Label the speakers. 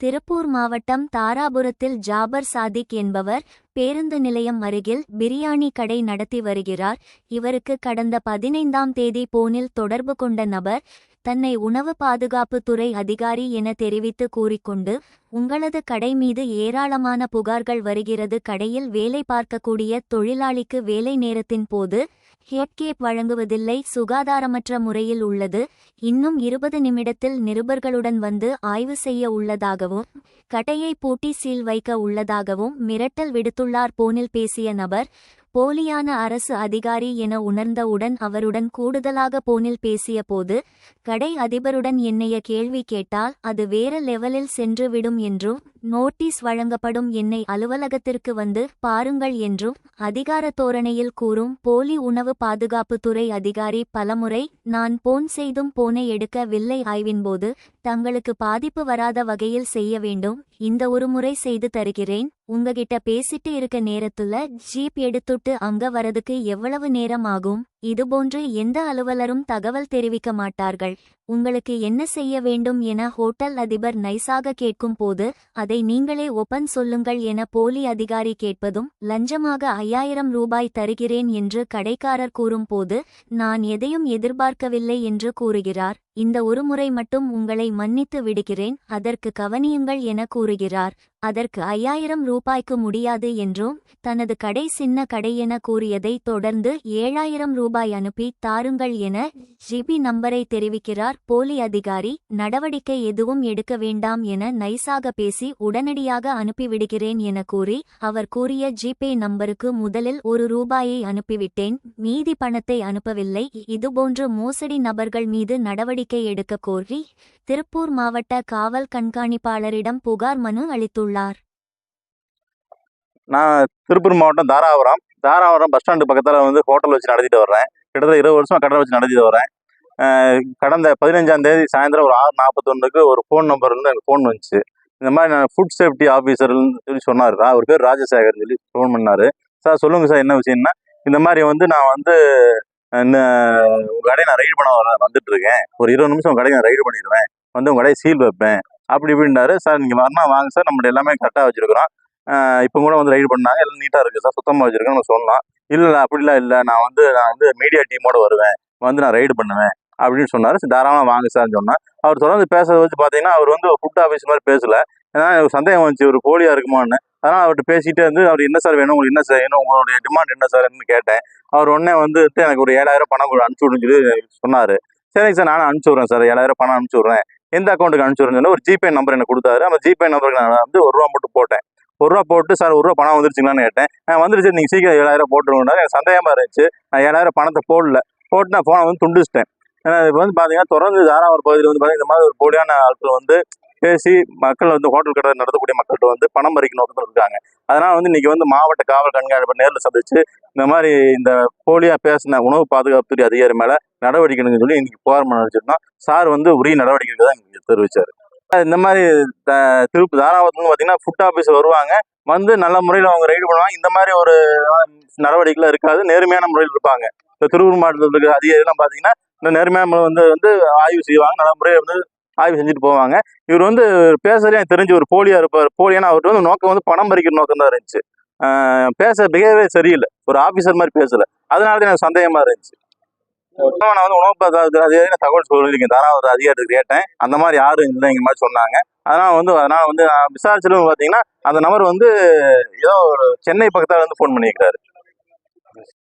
Speaker 1: திருப்பூர் மாவட்டம் தாராபுரத்தில் ஜாபர் சாதிக் என்பவர் பேருந்து நிலையம் அருகில் பிரியாணி கடை நடத்தி வருகிறார். இவருக்கு கடந்த பதினைந்தாம் தேதி போனில் தொடர்பு கொண்ட நபர் தன்னை உணவு பாதுகாப்பு துறை அதிகாரி என தெரிவித்து கூறிக்கொண்டு உங்களது கடை மீது ஏராளமான புகார்கள் வருகிறது. கடையில் வேலை பார்க்கக்கூடிய தொழிலாளிக்கு வேலை நேரத்தின் போது ஹெட்கேப் வழங்குவதில்லை. சுகாதாரமற்ற முறையில் உள்ளது. இன்னும் இருபது நிமிடத்தில் நிருபர்களுடன் வந்து ஆய்வு செய்ய உள்ளதாகவும் கடையை பூட்டி சீல் வைக்க உள்ளதாகவும் மிரட்டல் விடுத்துள்ளார். போனில் பேசிய நபர் போலியான அரசு அதிகாரி என உணர்ந்தவுடன் அவருடன் கூடுதலாக போனில் பேசியபோது கடை அதிபருடன் என்னைய கேள்வி கேட்டால் அது வேற லெவலில் சென்றுவிடும் என்றும் நோட்டீஸ் வழங்கப்படும் என்னை அலுவலகத்திற்கு வந்து பாருங்கள் என்றும் அதிகார தோரணையில் கூறும் போலி உணவு பாதுகாப்புத்துறை அதிகாரி பலமுறை நான் போன் செய்தும் போனை எடுக்க வில்லை ஆய்வின்போது தங்களுக்கு பாதிப்பு வராத வகையில் செய்ய வேண்டும் இந்த ஒரு முறை செய்து தருகிறேன் உங்ககிட்ட பேசிட்டு இருக்க நேரத்துல ஜீப் எடுத்துட்டு அங்க வரதுக்கு எவ்வளவு நேரம் ஆகும்? இதுபோன்று எந்த அலுவலரும் தகவல் தெரிவிக்க மாட்டார்கள். உங்களுக்கு என்ன செய்ய வேண்டும் என ஹோட்டல் அதிபர் நைசாக கேட்கும் போது அதை நீங்களே ஒப்பன் சொல்லுங்கள் என போலி அதிகாரி கேட்பதும் லஞ்சமாக ஐயாயிரம் ரூபாய் தருகிறேன் என்று கடைக்காரர் கூறும்போது நான் எதையும் எதிர்பார்க்கவில்லை என்று கூறுகிறார். இந்த ஒரு முறை மட்டும் உங்களை மன்னித்து விடுகிறேன் அதற்கு கவனியுங்கள் என கூறுகிறார். அதற்கு ஐயாயிரம் ரூபாய்க்கு முடியாது என்றும் தனது கடை சின்ன கடை என கூறியதை தொடர்ந்து ஏழாயிரம் ரூபாய் அனுப்பி தாருங்கள் என ஜிபி நம்பரை தெரிவிக்கிறார். போலி அதிகாரி நடவடிக்கை எதுவும் எடுக்க வேண்டாம் என நைசாக பேசி உடனடியாக அனுப்பிவிடுகிறேன் என கூறி அவர் கூறிய ஜிபே நம்பருக்கு முதலில் ஒரு ரூபாயை அனுப்பிவிட்டேன். மீதி பணத்தை அனுப்பவில்லை. இதுபோன்று மோசடி நபர்கள் மீது நடவடிக்கை எடுக்க கோரி திருப்பூர் மாவட்ட காவல் கண்காணிப்பாளரிடம் புகார் மனு அளித்துள்ளார்.
Speaker 2: நான் திருப்பூர் மாவட்டம் தாராபுரம். தாராபுரம் பஸ் ஸ்டாண்டு பக்கத்தில் வந்து ஹோட்டல் வச்சு நடத்திட்டு வர்றேன். கிட்டத்தட்ட இருபது வருஷமாக கடை வச்சு நடத்திட்டு வரேன் கடந்த பதினஞ்சாம் தேதி சாயந்தரம் ஒரு ஆறு நாற்பத்தொன்றுக்கு ஒரு ஃபோன் நம்பர்லேருந்து எனக்கு ஃபோன் வந்துச்சு. இந்த மாதிரி நான் ஃபுட் சேஃப்டி ஆஃபீஸர்னு சொல்லி சொன்னார். அவர் பேர் ராஜசேகர்னு சொல்லி ஃபோன் பண்ணார். சார் சொல்லுங்கள் சார் என்ன விஷயம்னா. இந்த மாதிரி வந்து நான் வந்து உங்கள் கடையை நான் ரைடு பண்ண வர வந்துட்டு இருக்கேன் ஒரு இருபது நிமிஷம் உங்கள் கடையை நான் ரைடு பண்ணிடுவேன். வந்து உங்கள் கடையை சீல் வைப்பேன். அப்படி இப்படின்றாரு. சார் நீங்கள் வரணும் வாங்க சார். நம்மள எல்லாமே கரெக்டாக வச்சுருக்கிறோம். இப்போ கூட வந்து ரைடு பண்ணாங்க. எல்லாம் நீட்டாக இருக்குது சார். சுத்தமாக வச்சுருக்கேன்னு சொன்னோம் இல்லை இல்லை அப்படிலாம் இல்லை. நான் வந்து நான் வந்து மீடியா டீமோட வருவேன். வந்து நான் ரைடு பண்ணுவேன். அப்படின்னு சொன்னார். தாராளமாக வாங்க சார்னு சொன்னேன் அவர் தொடர்ந்து பேசுறத வச்சு பார்த்தீங்கன்னா அவர் வந்து ஃபுட் ஆஃபீஸ் மாதிரி பேசல. ஏன்னா எனக்கு சந்தேகம் வந்துச்சு ஒரு போலியாக இருக்குமான்னு. அதனால் அவர்கிட்ட பேசிகிட்டே இருந்து அவர் என்ன சார் வேணும்? உங்களுக்கு என்ன சார் வேணும்? உங்களுடைய டிமாண்ட் என்ன சார்ன்னு கேட்டேன். அவர் உடனே வந்துட்டு எனக்கு ஒரு ஏழாயிரம் பணம் கூட அனுப்பிச்சி விடுன்னு சொல்லி சொன்னார். சரிங்க சார் நானும் அனுப்பிச்சி விட்றேன் சார் ஏழாயிரம் பணம் அனுப்பிச்சி விட்றேன். எந்த அக்கௌண்ட்டுக்கு அனுப்பிச்சி சொல்லி ஒரு ஜிபே நம்பர் எனக்கு கொடுத்தாரு. அந்த ஜிபே நம்பருக்கு நான் வந்து ஒரு ரூபா மட்டும் போட்டேன். ஒரு ரூபா போட்டு சார் ஒரு ரூபா பணம் வந்துருச்சுங்களான்னு கேட்டேன். நான் வந்துருச்சு நீங்கள் சீக்கிரம் ஏழாயிரம் போட்டுருவோம்னா எனக்கு சந்தேகமாக இருந்துச்சு. நான் ஏழாயிரம் பணத்தை போடல. போட்டு நான் ஃபோனை வந்து துண்டிச்சிட்டேன். ஏன்னா இப்போ வந்து பார்த்தீங்கன்னா தொடர்ந்து தாராவூர் பகுதியில் வந்து பார்த்தீங்கன்னா இந்த மாதிரி ஒரு போலியான ஆட்கள் வந்து பேசி மக்கள் வந்து ஹோட்டல் கடை நடத்தக்கூடிய மக்கள்கிட்ட வந்து பணம் பறிக்க நோக்கத்தில் இருக்காங்க. அதனால் வந்து இன்றைக்கி வந்து மாவட்ட காவல் கண்காணிப்பு நேரில் சந்திச்சு இந்த மாதிரி இந்த போலியாக பேசின உணவு பாதுகாப்புத்துறை அதிகாரி மேலே நடவடிக்கைன்னு சொல்லி இன்றைக்கி புகார் மனு சார் வந்து உரிய நடவடிக்கை தான் எங்களுக்கு தெரிவிச்சார். இந்த மாதிரி த- திருப்பு தாராபுரத்துல பார்த்தீங்கன்னா ஃபுட் ஆஃபீஸ் வருவாங்க. வந்து நல்ல முறையில் அவங்க ரைடு பண்ணுவாங்க. இந்த மாதிரி ஒரு நடவடிக்கைலாம் இருக்காது. நேர்மையான முறையில் இருப்பாங்க. இந்த திருப்பூர் மாவட்டத்தில் இருக்கிற அதிகாரிலாம் பார்த்தீங்கன்னா இந்த நேர்மையான முறை வந்து வந்து ஆய்வு செய்வாங்க. நல்ல முறையில் வந்து ஆய்வு செஞ்சுட்டு போவாங்க. இவர் வந்து பேசுறதே எனக்கு தெரிஞ்சு ஒரு போலியா இருப்பார். போலியான அவர்கிட்ட வந்து நோக்கம் வந்து பணம் பறிக்கிற நோக்கம் தான் இருந்துச்சு பேச பிஹேவியர் சரியில்லை. ஒரு ஆஃபீஸர் மாதிரி பேசலை. அதனால தான் எனக்கு சந்தேகமாக இருந்துச்சு. நான் வந்து உணவு அதிகாரி தகவல் சொல்லியிருக்கேன் தாராவது அதிகாரிட்டு கேட்டேன். அந்த மாதிரி யாரும் இல்லைங்கிற மாதிரி சொன்னாங்க. அதனால வந்து அதனால வந்து நான் பார்த்தீங்கன்னா அந்த நபர் வந்து ஏதோ ஒரு சென்னை பக்கத்தில் வந்து ஃபோன் பண்ணியிருக்காரு